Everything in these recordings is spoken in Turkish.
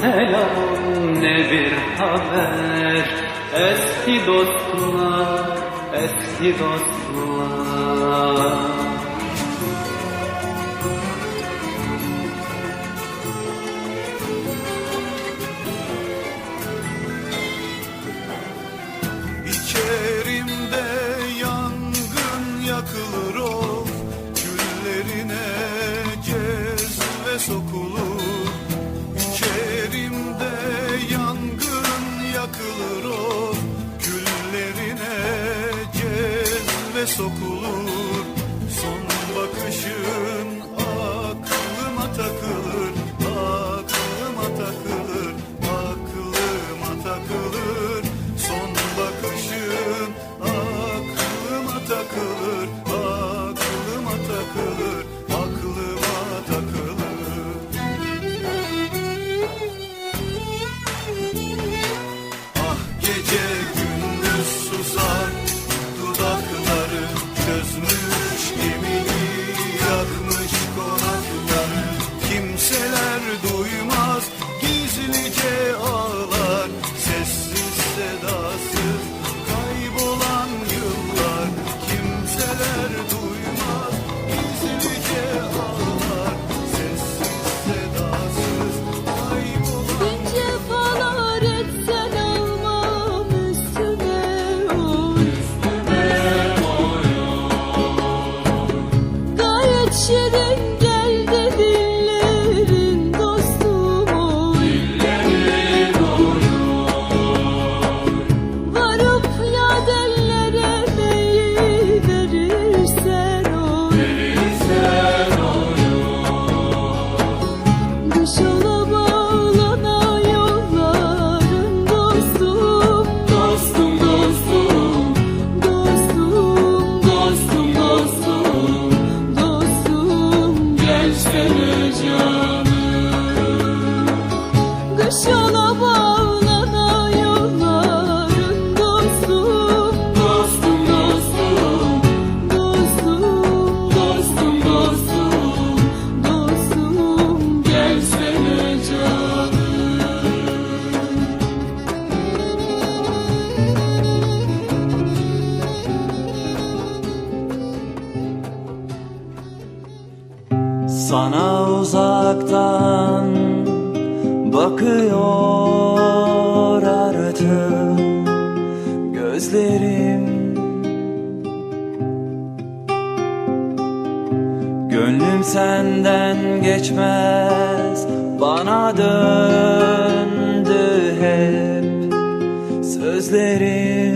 selam ne bir haber? Eski dostlar, eski dostlar. İçerimde yangın yakılır sokulur. Son bakışın aklıma takılır Aklıma takılır, aklıma takılır. Son bakışın aklıma takılır Aklıma takılır, aklıma takılır. Ah gece gelsene canım Kış ola Sana uzaktan bakıyor artık gözlerim. Gönlüm senden geçmez bana döndü hep sözlerim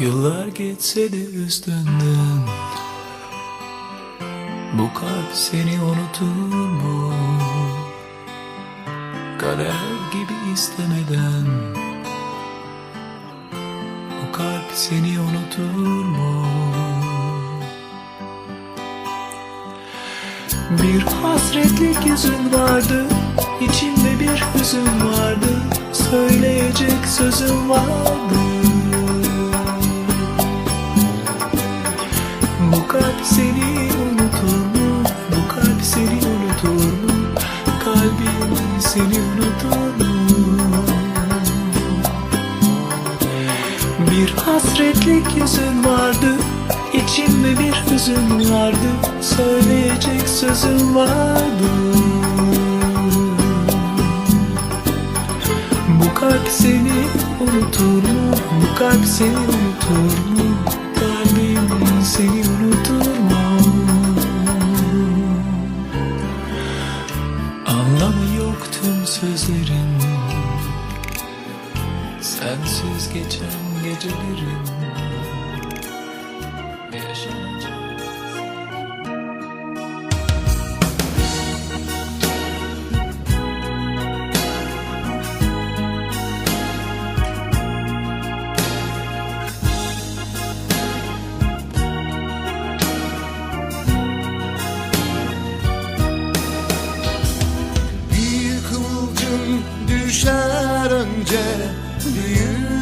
Yıllar geçse de üstünden. Bu kalp seni unutur mu? Kader gibi istemeden. Bu kalp seni unutur mu? Bir hasretlik yüzün vardı. İçimde bir hüzün vardı. Söyleyecek sözüm vardı Hasretlik yüzün vardı İçimde bir hüzün vardı Söyleyecek sözüm vardı Bu kalp seni unutur mu? Bu kalp seni unutur mu? Kalbim seni unutur mu? Anlamı yok tüm sözlerin Sensiz geçen gecelerin Yaşanacak düşer önce Büyür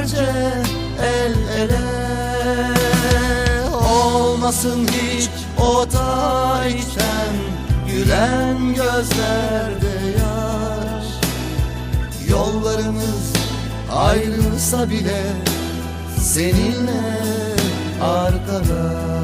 beraberce el ele. Olmasın hiç o tarihten gülen gözlerde yaş. Yollarımız ayrılsa bile seninle arkadaş